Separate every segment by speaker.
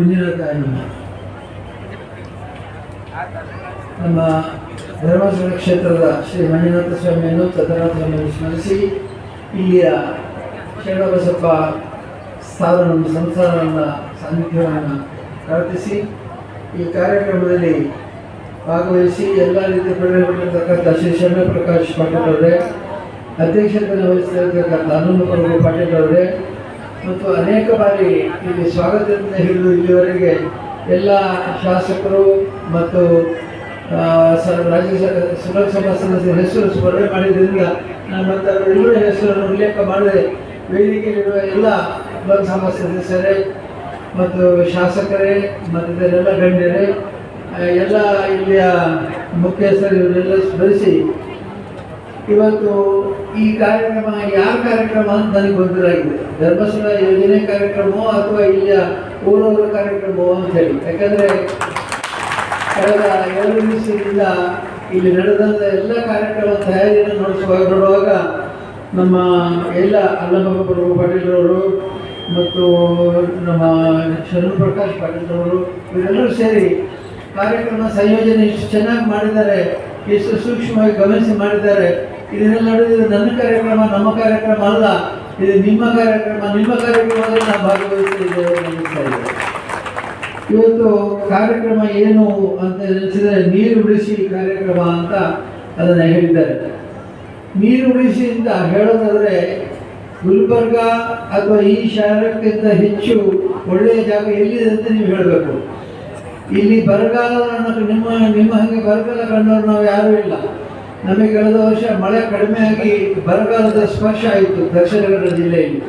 Speaker 1: ಮಂಜುನಾಥ ನಮ್ಮ ಧರ್ಮಸ್ಥಳ ಕ್ಷೇತ್ರದ ಶ್ರೀ ಮಂಜುನಾಥ ಸ್ವಾಮಿಯನ್ನು ಸತ್ಯನಾಥ ಸ್ವಾಮಿಯನ್ನು ಸ್ಮರಿಸಿ ಇಲ್ಲಿಯ ಶರಣಬಸಪ್ಪ ಸ್ಥಾನವನ್ನು ಸಂಸ್ಥಾನವನ್ನು ಸಾನ್ನಿಧ್ಯವನ್ನು ಪ್ರಾರ್ಥಿಸಿ, ಈ ಕಾರ್ಯಕ್ರಮದಲ್ಲಿ ಭಾಗವಹಿಸಿ ಎಲ್ಲ ರೀತಿಯ ಪ್ರೇರಣೆಪಟ್ಟಿರ್ತಕ್ಕಂಥ ಶ್ರೀ ಶರಣ ಪ್ರಕಾಶ್ ಪಾಟೀಲ್ ಅವರೇ ಅಧ್ಯಕ್ಷತೆಯನ್ನು ವಹಿಸಿರ್ತಕ್ಕಂಥ ಅನಂತ ಪಾಟೀಲ್ ಅವರೇ ಮತ್ತು ಅನೇಕ ಬಾರಿ ಇಲ್ಲಿ ಸ್ವಾಗತದಿಂದ ಹಿಡಿದು ಇಲ್ಲಿವರೆಗೆ ಎಲ್ಲ ಶಾಸಕರು ಮತ್ತು ರಾಜ್ಯ ಸ- ಸುರಕ್ಷಾ ಸದಸ್ಯರ ಹೆಸರು ಸ್ಮರಣೆ ಮಾಡಿದ್ದರಿಂದ ನಾನು ಮತ್ತು ಅವರೆಲ್ಲರ ಹೆಸರನ್ನು ಉಲ್ಲೇಖ ಮಾಡದೆ ವೇದಿಕೆಯಲ್ಲಿರುವ ಎಲ್ಲ ಲೋಕಸಭಾ ಸದಸ್ಯರೇ ಮತ್ತು ಶಾಸಕರೇ ಮತ್ತು ಇದರೆಲ್ಲ ಗಣ್ಯರೇ ಎಲ್ಲ ಇಲ್ಲಿಯ ಮುಖ್ಯಸ್ಥರು ಇವರೆಲ್ಲ ಸ್ಮರಿಸಿ ಇವತ್ತು ಈ ಕಾರ್ಯಕ್ರಮ ಯಾವ ಕಾರ್ಯಕ್ರಮ ಅಂತ ನನಗೆ ಗೊತ್ತಿಲ್ಲ ಧರ್ಮಸ್ಥಳ ಯೋಜನೆ ಕಾರ್ಯಕ್ರಮವೋ ಅಥವಾ ಇಲ್ಲಿಯ ಊರವರ ಕಾರ್ಯಕ್ರಮವೋ ಅಂತ ಹೇಳಿ ಯಾಕಂದರೆ ಕಳೆದ ಎರಡು ದಿವಸದಿಂದ ಇಲ್ಲಿ ನಡೆದಂಥ ಎಲ್ಲ ಕಾರ್ಯಕ್ರಮ ತಯಾರಿಯನ್ನು ನಡೆಸುವಾಗ ನೋಡುವಾಗ ನಮ್ಮ ಎಲ್ಲ ಪ್ರಭು ಪಾಟೀಲ್ರವರು ಮತ್ತು ನಮ್ಮ ಶರಣ್ ಪ್ರಕಾಶ್ ಪಾಟೀಲ್ರವರು, ಇವರೆಲ್ಲರೂ ಸೇರಿ ಕಾರ್ಯಕ್ರಮ ಸಂಯೋಜನೆ ಎಷ್ಟು ಚೆನ್ನಾಗಿ ಮಾಡಿದ್ದಾರೆ, ಎಷ್ಟು ಸೂಕ್ಷ್ಮವಾಗಿ ಗಮನಿಸಿ ಮಾಡಿದ್ದಾರೆ ಇದನ್ನೆಲ್ಲ ನಡೆದಿದೆ ನನ್ನ ಕಾರ್ಯಕ್ರಮ, ನಮ್ಮ ಕಾರ್ಯಕ್ರಮ ಅಲ್ಲ, ಇದು ನಿಮ್ಮ ಕಾರ್ಯಕ್ರಮ, ನಿಮ್ಮ ಕಾರ್ಯಕ್ರಮದಲ್ಲಿ ನಾವು ಭಾಗವಹಿಸಿದ್ದೇವೆ ಇವತ್ತು ಕಾರ್ಯಕ್ರಮ ಏನು ಅಂತ ನೆನೆಸಿದರೆ ನೀರು ಉಳಿಸಿ ಕಾರ್ಯಕ್ರಮ ಅಂತ ಅದನ್ನು ಹೇಳಿದ್ದಾರೆ. ನೀರು ಉಳಿಸಿ ಅಂತ ಹೇಳೋದಾದ್ರೆ, ಗುಲ್ಬರ್ಗ ಅಥವಾ ಈ ಶಹರಕ್ಕಿಂತ ಹೆಚ್ಚು ಒಳ್ಳೆಯ ಜಾಗ ಎಲ್ಲಿದೆ ಅಂತ ನೀವು ಹೇಳಬೇಕು. ಇಲ್ಲಿ ಬರಗಾಲ ನಿಮ್ಮ ನಿಮ್ಮ ಹಾಗೆ ಬರಗಾಲ ಕಂಡವರು ನಾವು ಯಾರೂ ಇಲ್ಲ. ನಮಗೆ ಕಳೆದ ವರ್ಷ ಮಳೆ ಕಡಿಮೆ ಆಗಿ ಬರಗಾಲದ ಸ್ಪರ್ಶ ಆಯಿತು ದಕ್ಷಿಣ ಕನ್ನಡ ಜಿಲ್ಲೆಯಲ್ಲಿ.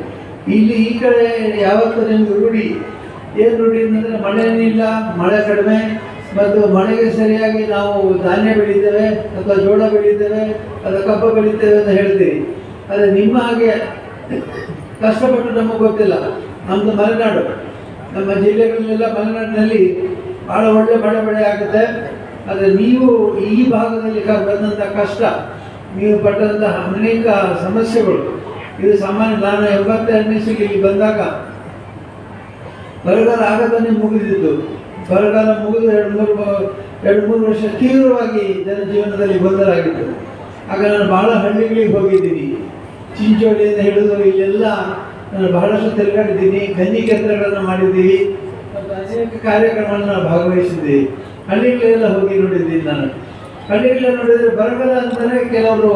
Speaker 1: ಇಲ್ಲಿ ಈ ಕಡೆ ಯಾವತ್ತೂ ನಿಮಗೆ ರೂಢಿ. ಏನು ರೂಢಿ ಅಂತಂದರೆ ಮಳೆನಿಲ್ಲ ಮಳೆ ಕಡಿಮೆ. ಮತ್ತು ಮಳೆಗೆ ಸರಿಯಾಗಿ ನಾವು ಧಾನ್ಯ ಬೆಳಿತೇವೆ ಅಥವಾ ಜೋಳ ಬೆಳಿತೇವೆ ಅಥವಾ ಕಬ್ಬು ಬೆಳಿತೇವೆ ಅಂತ ಹೇಳ್ತೀವಿ ಆದರೆ ನಿಮ್ಮ ಹಾಗೆ ಕಷ್ಟಪಟ್ಟು ನಮಗೆ ಗೊತ್ತಿಲ್ಲ. ನಮ್ಮದು ಮಲೆನಾಡು. ನಮ್ಮ ಜಿಲ್ಲೆಗಳಲ್ಲೆಲ್ಲ ಮಲೆನಾಡಿನಲ್ಲಿ ಭಾಳ ಒಳ್ಳೆ ಮಳೆ ಬೆಳೆ ಆಗುತ್ತೆ. ಆದರೆ ನೀವು ಈ ಭಾಗದಲ್ಲಿ ಬಂದಂಥ ಕಷ್ಟ, ನೀವು ಪಟ್ಟಂತಹ ಅನೇಕ ಸಮಸ್ಯೆಗಳು. ಇದು ಸಾಮಾನ್ಯ ನಾನು ಎಂಬತ್ತೆರಡನೇ ಇಲ್ಲಿ ಬಂದಾಗ, ಬರಗಾಲ ಆಗದನ್ನೇ ಮುಗಿದಿದ್ದು. ಬರಗಾಲ ಮುಗಿದು ಎರಡು ಮೂರು ಎರಡು ಮೂರು ವರ್ಷ ತೀವ್ರವಾಗಿ ಜನಜೀವನದಲ್ಲಿ ಗೊಂದಲಾಗಿತ್ತು ಆಗ ನಾನು ಬಹಳ ಹಳ್ಳಿಗಳಿಗೆ ಹೋಗಿದ್ದೀನಿ. ಚಿಂಚೋಳಿಯಿಂದ ಹಿಡಿದು ಇಲ್ಲೆಲ್ಲ ನಾನು ಬಹಳಷ್ಟು ತಿರುಗಾಡಿದ್ದೀನಿ. ಗಂಜಿ ಕೇಂದ್ರಗಳನ್ನು ಮಾಡಿದ್ದೀವಿ ಮತ್ತು ಅನೇಕ ಕಾರ್ಯಕ್ರಮಗಳನ್ನು ನಾನು ಭಾಗವಹಿಸಿದ್ದೀವಿ ಹಳ್ಳಿಗಳೆಲ್ಲ ಹೋಗಿ ನೋಡಿದ್ದೀನಿ ನಾನು. ಹಳ್ಳಿಗಳ ನೋಡಿದ್ರೆ ಬರಗಾಲ ಅಂತಾನೆ ಕೆಲವರು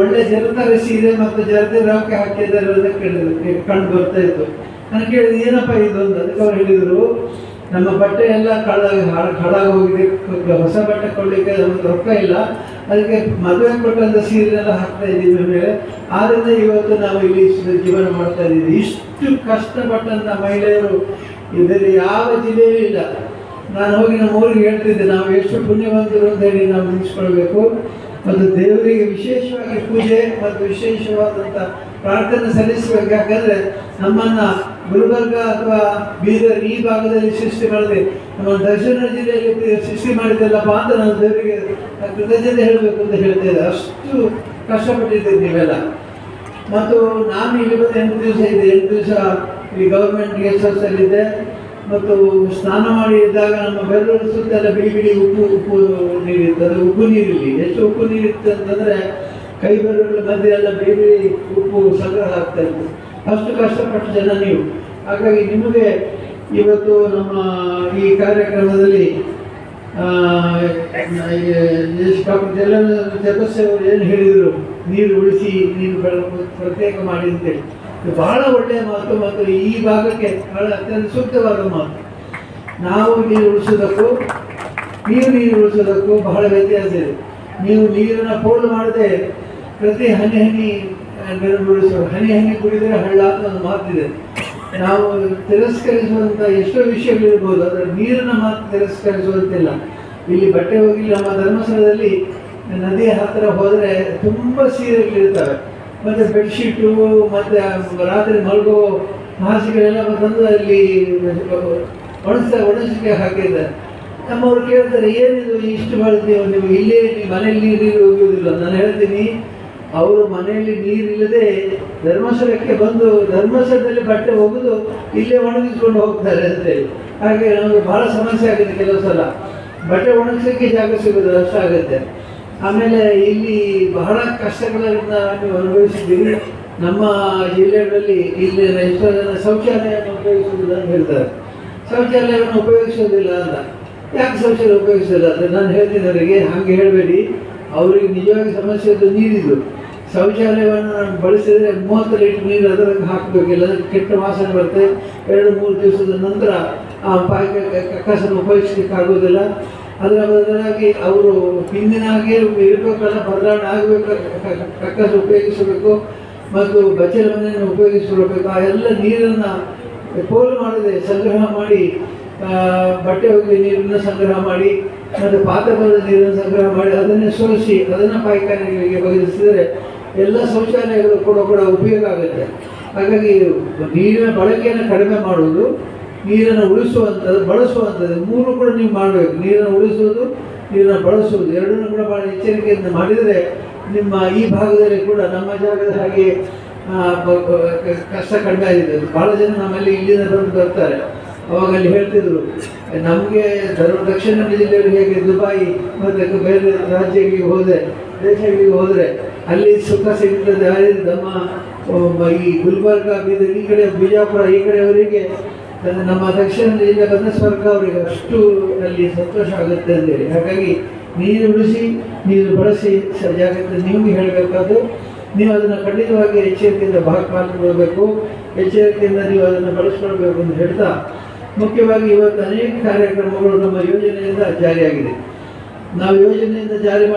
Speaker 1: ಒಳ್ಳೆ ಒಳ್ಳೆ ರಸಿ ಇದೆ ಮತ್ತು ಜನತೆ ರಾಕೆ ಹಾಕಿದ್ದಾರೆ ಅಂತ ಕೇಳಿದ್ರು ಕಂಡು ಬರ್ತಾ ಇತ್ತು. ನಾನು ಕೇಳಿದೆ, ಏನಪ್ಪ ಇದು ಅಂತ. ಅದಕ್ಕೆ ಅವ್ರು ಹೇಳಿದರು, ನಮ್ಮ ಬಟ್ಟೆ ಎಲ್ಲ ಕಳ್ಳಾಗಿ ಹಾಳಾಗಿ ಹೋಗಿದೆ ಹೊಸ ಬಟ್ಟೆ ಕೊಡ್ಲಿಕ್ಕೆ ನಮ್ಗೆ ರೊಕ್ಕ ಇಲ್ಲ. ಅದಕ್ಕೆ ಮದುವೆ ಕೊಟ್ಟಂಥ ಸೀರೆನೆಲ್ಲ ಹಾಕ್ತಾ ಇದ್ದೀವಿ ಮೇಲೆ ಆದ್ದರಿಂದ ಇವತ್ತು ನಾವು ಇಲ್ಲಿ ಜೀವನ ಮಾಡ್ತಾ ಇದ್ದೀವಿ. ಇಷ್ಟು ಕಷ್ಟಪಟ್ಟಂಥ ಮಹಿಳೆಯರು ಇದರಲ್ಲಿ ಯಾವ ಜಿಲ್ಲೆಯೂ ಇಲ್ಲ. ನಾನು ಹೋಗಿ ನಮ್ಮ ಊರಿಗೆ ಹೇಳ್ತಿದ್ದೆ, ನಾವು ಎಷ್ಟು ಪುಣ್ಯವಂತರು ಅಂತ ಹೇಳಿ ನಾವು ನಿಲ್ಲಿಸ್ಕೊಳ್ಬೇಕು ಮತ್ತು ದೇವರಿಗೆ ವಿಶೇಷವಾಗಿ ಪೂಜೆ ಮತ್ತು ವಿಶೇಷವಾದಂಥ ಪ್ರಾರ್ಥನೆ ಸಲ್ಲಿಸಬೇಕು. ಯಾಕಂದರೆ ನಮ್ಮನ್ನು ಗುಲ್ಬರ್ಗ ಅಥವಾ ಬೀದರ್ ಈ ಭಾಗದಲ್ಲಿ ಸೃಷ್ಟಿ ಮಾಡಿದೆ. ನಮ್ಮ ದರ್ಶನ ಜಿಲ್ಲೆಯಲ್ಲಿ ಸೃಷ್ಟಿ ಮಾಡಿದ್ದಲ್ಲಪ್ಪ ಅಂತ ನಾನು ದೇವರಿಗೆ ಕೃತಜ್ಞತೆ ಹೇಳಬೇಕು ಅಂತ ಹೇಳ್ತೇವೆ ಅಷ್ಟು ಕಷ್ಟಪಟ್ಟಿದ್ದೀರಿ ನೀವೆಲ್ಲ. ಮತ್ತು ನಾನು ಇಲ್ಲಿ ಬಂದು ಎಂಟು ದಿವಸ ಇದೆ ಎಂಟು ದಿವಸ ಈ ಗೌರ್ಮೆಂಟ್ ಗೆಸ್ಟ್ ಹೌಸಲ್ಲಿದ್ದೆ ಮತ್ತು ಸ್ನಾನ ಮಾಡಿ ಇದ್ದಾಗ ನಮ್ಮ ಬೆರಳು ಸುತ್ತೆಲ್ಲ ಬಿಳಿ ಬಿಳಿ ಉಪ್ಪು ಉಪ್ಪು ನೀರಿರ್ತದೆ ಉಪ್ಪು ನೀರಿರಲಿ. ಎಷ್ಟು ಉಪ್ಪು ನೀರಿತ್ತು ಅಂತಂದರೆ ಕೈ ಬೆರಳುಗಳ ಮಧ್ಯೆ ಎಲ್ಲ ಬಿಳಿ ಬಿಳಿ ಉಪ್ಪು ಸಂಗ್ರಹ ಆಗ್ತಾ ಇತ್ತು ಅಷ್ಟು ಕಷ್ಟಪಟ್ಟ ಜನ ನೀವು. ಹಾಗಾಗಿ ನಿಮಗೆ ಇವತ್ತು ನಮ್ಮ ಈ ಕಾರ್ಯಕ್ರಮದಲ್ಲಿ ಡಾಕ್ಟರ್ ಜಲ ಜಗಸ್ಸೆ ಅವರು ಏನು ಹೇಳಿದರು? ನೀರು ಉಳಿಸಿ, ನೀರು ಪ್ರತ್ಯೇಕ ಮಾಡಿ ಅಂತೇಳಿ. ಬಹಳ ಒಳ್ಳೆಯ ಮಾತು ಮತ್ತು ಈ ಭಾಗಕ್ಕೆ ಬಹಳ ಅತ್ಯಂತ ಸೂಕ್ತವಾದ ಮಾತು. ನಾವು ನೀರು ಉಳಿಸೋದಕ್ಕೂ ನೀವು ನೀರು ಉಳಿಸೋದಕ್ಕೂ ಬಹಳ ವ್ಯತ್ಯಾಸ ಇದೆ. ನೀವು ನೀರನ್ನು ಪೋಲು ಮಾಡದೆ ಪ್ರತಿ ಹನಿ ಹನಿ ಉಳಿಸೋ ಹನಿ ಹನಿ ಕುಡಿದರೆ ಹಳ್ಳ ಅಂತ ಒಂದು ಮಾತಿದೆ. ನಾವು ತಿರಸ್ಕರಿಸುವಂಥ ಎಷ್ಟೋ ವಿಷಯಗಳಿರ್ಬೋದು ಆದರೆ ನೀರನ್ನು ಮಾತ್ರ ತಿರಸ್ಕರಿಸುವಂತಿಲ್ಲ. ಇಲ್ಲಿ ಬಟ್ಟೆ ಹೋಗಿಲ್ಲ ನಮ್ಮ ಧರ್ಮಸ್ಥಳದಲ್ಲಿ ನದಿ ಹತ್ತಿರ ಹೋದರೆ ತುಂಬ ಸೀರೆಗಳಿರ್ತವೆ. ಮತ್ತು ಬೆಡ್ಶೀಟು, ಮತ್ತು ರಾತ್ರಿ ಮಲಗೋ ಮಾಸಿಗಳೆಲ್ಲ ಬಂದು ಅಲ್ಲಿ ಒಣಸ ಒಣಸಿಗೆ ಹಾಕಿದ್ದಾರೆ. ನಮ್ಮವ್ರು ಕೇಳ್ತಾರೆ, ಏನಿದು ಇಷ್ಟು ಮಾಡ್ತೀವಿ ನೀವು? ಇಲ್ಲೇ ಮನೆಯಲ್ಲಿ ನೀರು ಹೋಗುವುದಿಲ್ಲ ನಾನು ಹೇಳ್ತೀನಿ, ಅವರು ಮನೆಯಲ್ಲಿ ನೀರಿಲ್ಲದೆ ಧರ್ಮಸ್ಥಳಕ್ಕೆ ಬಂದು, ಧರ್ಮಸ್ಥಳದಲ್ಲಿ ಬಟ್ಟೆ ಒಗೆದು ಇಲ್ಲೇ ಒಣಗಿಸ್ಕೊಂಡು ಹೋಗ್ತಾರೆ ಅಂತೇಳಿ ಹಾಗೆ ನಮಗೆ ಬಹಳ ಸಮಸ್ಯೆ ಆಗುತ್ತೆ ಕೆಲವು ಸಲ. ಬಟ್ಟೆ ಒಣಗಿಸೋಕ್ಕೆ ಜಾಗ ಸಿಗೋದು ಕಷ್ಟ ಆಗುತ್ತೆ. ಆಮೇಲೆ ಇಲ್ಲಿ ಬಹಳ ಕಷ್ಟಗಳನ್ನ ನೀವು ಅನುಭವಿಸಿದ್ದೀವಿ. ನಮ್ಮ ಜಿಲ್ಲೆಗಳಲ್ಲಿ ಇಲ್ಲಿ ಎಷ್ಟೋ ಜನ ಶೌಚಾಲಯವನ್ನು ಉಪಯೋಗಿಸುವುದಿಲ್ಲ ಅಂತ ಹೇಳ್ತಾರೆ. ಶೌಚಾಲಯವನ್ನು ಉಪಯೋಗಿಸೋದಿಲ್ಲ ಅಂತ. ಯಾಕೆ ಶೌಚಾಲಯ ಉಪಯೋಗಿಸೋದಿಲ್ಲ ಅಂತ? ನಾನು ಹೇಳ್ತೀನಿ ಅವರಿಗೆ ಹಾಗೆ ಹೇಳಬೇಡಿ. ಅವರಿಗೆ ನಿಜವಾಗಿ ಸಮಸ್ಯೆ ಅದು ನೀರಿದ್ದು ಶೌಚಾಲಯವನ್ನು ನಾನು ಬಳಸಿದರೆ ಮೂವತ್ತು ಲೀಟರ್ ನೀರು ಅದರಲ್ಲಿ ಹಾಕಬೇಕು. ಇಲ್ಲದ್ರೆ ಕೆಟ್ಟ ವಾಸನೆ ಬರುತ್ತೆ. ಎರಡು, ಮೂರು ದಿವಸದ ನಂತರ ಆ ಪಾಯಿ ಕಸನ್ನು ಉಪಯೋಗಿಸ್ಲಿಕ್ಕೆ ಆಗೋದಿಲ್ಲ ಅದರ ಬದಲಾಗಿ ಅವರು ಹಿಂದಿನ ಹಾಗೆ ಇರಬೇಕಲ್ಲ, ಬದಲಾವಣೆ ಆಗಬೇಕು ಕಕ್ಕಸ್ ಉಪಯೋಗಿಸಬೇಕು ಮತ್ತು ಬಚ್ಚಲ ಮನೆಯನ್ನು ಉಪಯೋಗಿಸಿಕೊಳ್ಬೇಕು. ಆ ಎಲ್ಲ ನೀರನ್ನು ಪೋಲು ಮಾಡದೆ, ಸಂಗ್ರಹ ಮಾಡಿ ಬಟ್ಟೆ ಒಗೆದ ನೀರನ್ನು ಸಂಗ್ರಹ ಮಾಡಿ, ಮತ್ತು ಪಾತ್ರದ ನೀರನ್ನು ಸಂಗ್ರಹ ಮಾಡಿ, ಅದನ್ನೇ ಸೋಸಿ ಅದನ್ನು ಪಾಯ್ಖಾನೆಗಳಿಗೆ ಒದಗಿಸಿದರೆ ಎಲ್ಲ ಶೌಚಾಲಯಗಳು ಕೂಡ ಕೂಡ ಉಪಯೋಗ ಆಗುತ್ತೆ. ಹಾಗಾಗಿ ನೀರಿನ ಬಳಕೆಯನ್ನು ಕಡಿಮೆ ಮಾಡುವುದು ನೀರನ್ನು ಉಳಿಸುವಂಥದ್ದು, ಬಳಸುವಂಥದ್ದು, ಮೂರು ಕೂಡ ನೀವು ಮಾಡಬೇಕು. ನೀರನ್ನು ಉಳಿಸುವುದು, ನೀರನ್ನು ಬಳಸುವುದು. ಎರಡನ್ನೂ ಕೂಡ ಭಾಳ ಎಚ್ಚರಿಕೆಯಿಂದ ಮಾಡಿದರೆ ನಿಮ್ಮ ಈ ಭಾಗದಲ್ಲಿ ಕೂಡ, ನಮ್ಮ ಜಾಗದ ಹಾಗೆ ಕಷ್ಟ ಕಡಿಮೆ ಆಗಿದೆ ಭಾಳ ಜನ ನಮ್ಮಲ್ಲಿ ಇಲ್ಲಿಂದ ಬಂದು ಬರ್ತಾರೆ. ಅವಾಗ ಅಲ್ಲಿ ಹೇಳ್ತಿದ್ರು, ನಮಗೆ ಧರ್ಮ, ದಕ್ಷಿಣ ಜಿಲ್ಲೆಯಲ್ಲಿ ಹೇಗೆ ದುಬಾಯಿ ಮತ್ತು ಬೇರೆ ರಾಜ್ಯಗಳಿಗೆ ಹೋದರೆ, ದೇಶಗಳಿಗೆ ಹೋದರೆ, ಅಲ್ಲಿ ಸುಖ ಸಿಗ್ತದೆ. ನಮ್ಮ ಈ ಗುಲ್ಬರ್ಗ ಬೀದರ್ ಈ ಕಡೆ, ಬಿಜಾಪುರ ಈ ಕಡೆಯವರಿಗೆ ನಮ್ಮ ಈಗ ಬಂದ ಸ್ವರ್ಗ ಅವರಿಗೆ ಅಷ್ಟು ಅಲ್ಲಿ ಸಂತೋಷ ಆಗುತ್ತೆ ಅಂತೇಳಿ. ಹಾಗಾಗಿ ನೀರು ಉಳಿಸಿ, ನೀರು ಬಳಸಿ ಸ- ನೀವು ಹೇಳಬೇಕಾದ್ರು ನೀವು ಅದನ್ನು ಖಂಡಿತವಾಗಿ ಎಚ್ಚರಿಕೆಯಿಂದ ಭಾಗ ಮಾಡಿಕೊಳ್ಬೇಕು ಎಚ್ಚರಿಕೆಯಿಂದ ನೀವು ಅದನ್ನು ಬಳಸ್ಕೊಳ್ಬೇಕು ಅಂತ ಹೇಳ್ತಾ ಮುಖ್ಯವಾಗಿ ಇವತ್ತು ಅನೇಕ ಕಾರ್ಯಕ್ರಮಗಳು ನಮ್ಮ ಯೋಜನೆಯಿಂದ ಜಾರಿಯಾಗಿದೆ. ನಾವು ಯೋಜನೆಯಿಂದ ಜಾರಿ ಮಾಡಿ